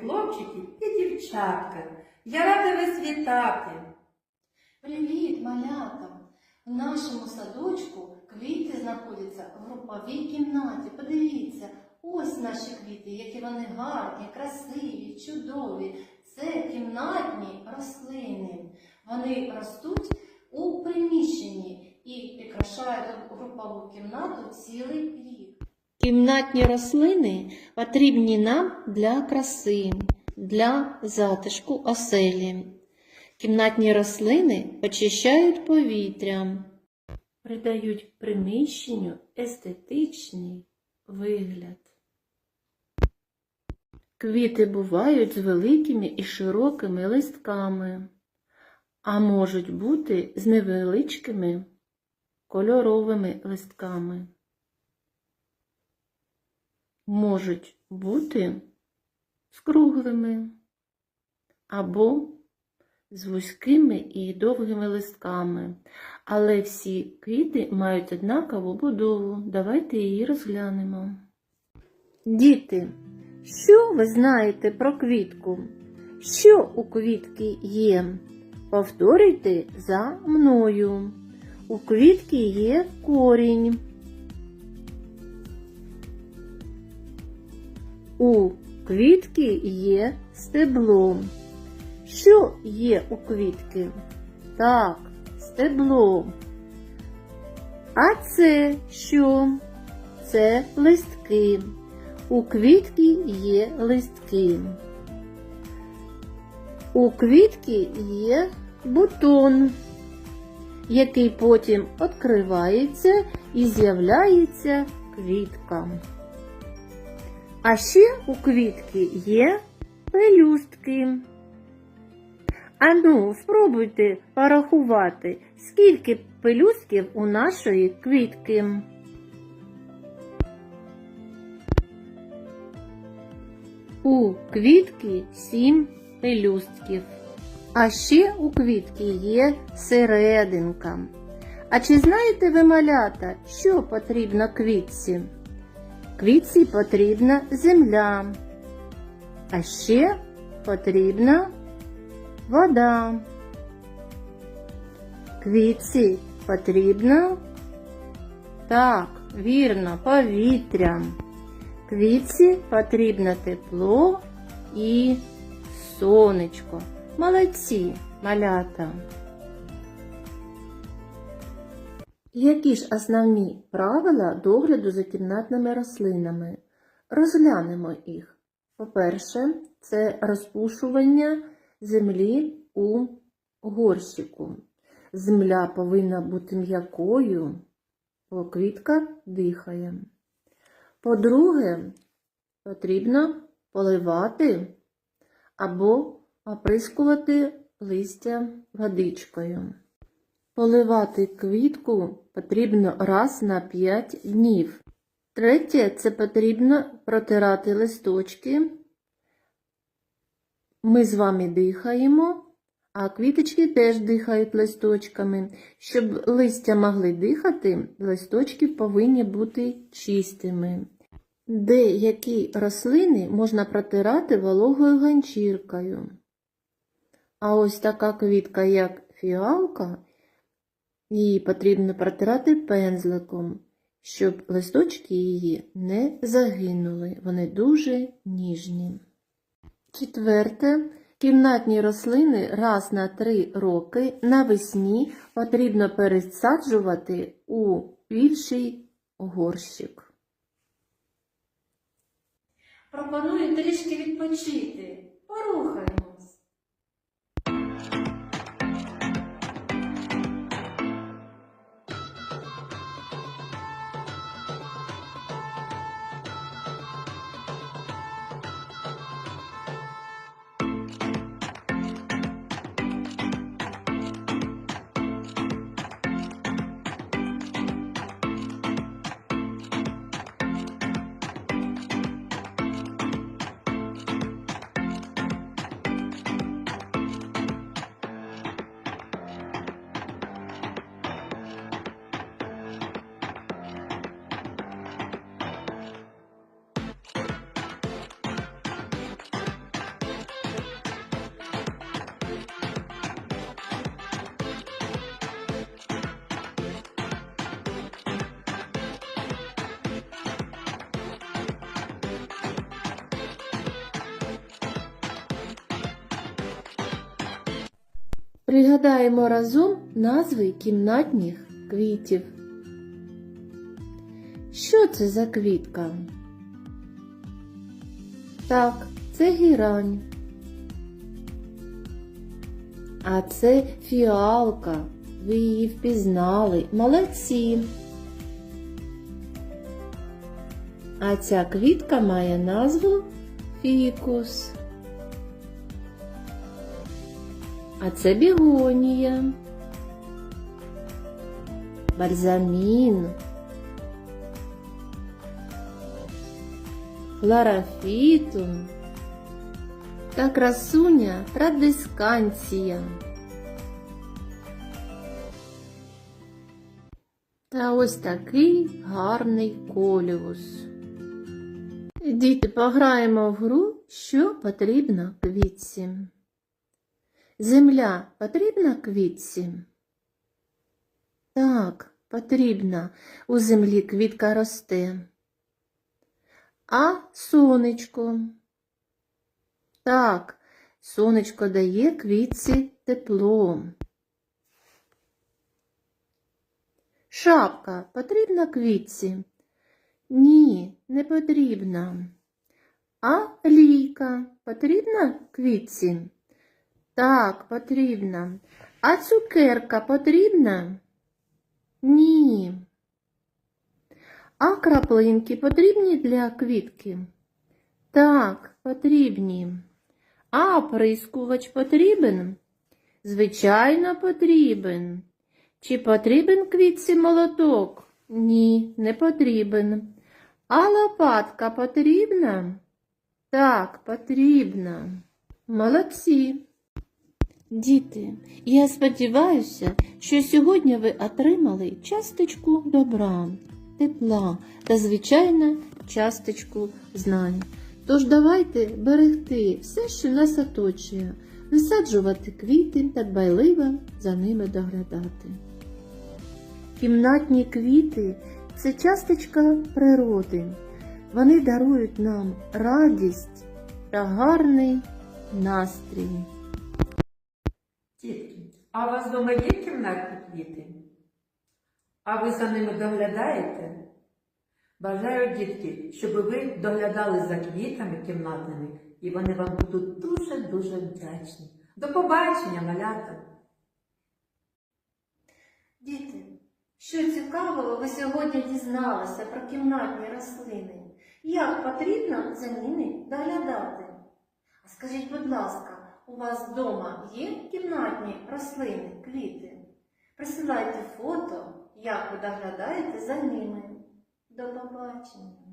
хлопчики і дівчатка. Я рада вас вітати. Привіт, малята! В нашому садочку квіти знаходяться в груповій кімнаті. Подивіться, ось наші квіти, які вони гарні, красиві, чудові. Це кімнатні рослини. Вони ростуть у приміщенні і прикрашають групову кімнату цілий рік. Кімнатні рослини потрібні нам для краси, для затишку оселі. Кімнатні рослини очищають повітря, придають приміщенню естетичний вигляд. Квіти бувають з великими і широкими листками, а можуть бути з невеличкими кольоровими листками. Можуть бути з круглими або з вузькими і довгими листками, але всі квіти мають однакову будову. Давайте її розглянемо. Діти, що ви знаєте про квітку? Що у квітки є? Повторюйте за мною. У квітки є корінь. У квітки є стебло. Що є у квітки? Так, стебло. А це що? Це листки. У квітки є листки. У квітки є бутон, який потім відкривається і з'являється квітка. А ще у квітки є пелюстки. Ану, спробуйте порахувати, скільки пелюстків у нашої квітки. У квітки сім пелюстків. А ще у квітки є серединка. А чи знаєте ви, малята, що потрібно квітці? Квітці потрібна земля. А ще потрібна вода. Квітці потрібно так, вірно, повітря. Квітці потрібно тепло і сонечко. Молодці, малята. Які ж основні правила догляду за кімнатними рослинами? Розглянемо їх. По-перше, це розпушування землі у горщику. Земля повинна бути м'якою, бо квітка дихає. По-друге, потрібно поливати або оприскувати листя водичкою. Поливати квітку потрібно раз на 5 днів. Третє, це потрібно протирати листочки. Ми з вами дихаємо, а квіточки теж дихають листочками. Щоб листя могли дихати, листочки повинні бути чистими. Деякі рослини можна протирати вологою ганчіркою. А ось така квітка, як фіалка, її потрібно протирати пензликом, щоб листочки її не загинули. Вони дуже ніжні. Четверте. Кімнатні рослини раз на три роки навесні потрібно пересаджувати у більший горщик. Пропоную трішки відпочити. Пригадаємо разом назви кімнатних квітів. Що це за квітка? Так, це гірань. А це фіалка. Ви її впізнали. Молодці. А ця квітка має назву фікус. А це бігонія. Бальзамін. Хлорофітум та красуня традисканція. Та ось такий гарний коліус. Діти, пограємо в гру, що потрібно квітці. Земля потрібна квітці? Так, потрібна. У землі квітка росте. А сонечко? Так, сонечко дає квітці тепло. Шапка потрібна квітці? Ні, не потрібна. А лійка потрібна квітці? Так, потрібна. А цукерка потрібна? Ні. А краплинки потрібні для квітки? Так, потрібні. А оприскувач потрібен? Звичайно, потрібен. Чи потрібен квітці молоток? Ні, не потрібен. А лопатка потрібна? Так, потрібна. Молодці. Діти, я сподіваюся, що сьогодні ви отримали часточку добра, тепла та, звичайно, часточку знань. Тож давайте берегти все, що нас оточує, висаджувати квіти та дбайливо за ними доглядати. Кімнатні квіти це часточка природи. Вони дарують нам радість та гарний настрій. А у вас вдома є кімнатні квіти? А ви за ними доглядаєте? Бажаю, дітки, щоб ви доглядали за квітами кімнатними, і вони вам будуть дуже-дуже вдячні. До побачення, малята! Діти, що цікавого ви сьогодні дізналися про кімнатні рослини? Як потрібно за ними доглядати? А скажіть, будь ласка, у вас вдома є кімнатні рослини, квіти? Присилайте фото, як ви доглядаєте за ними. До побачення!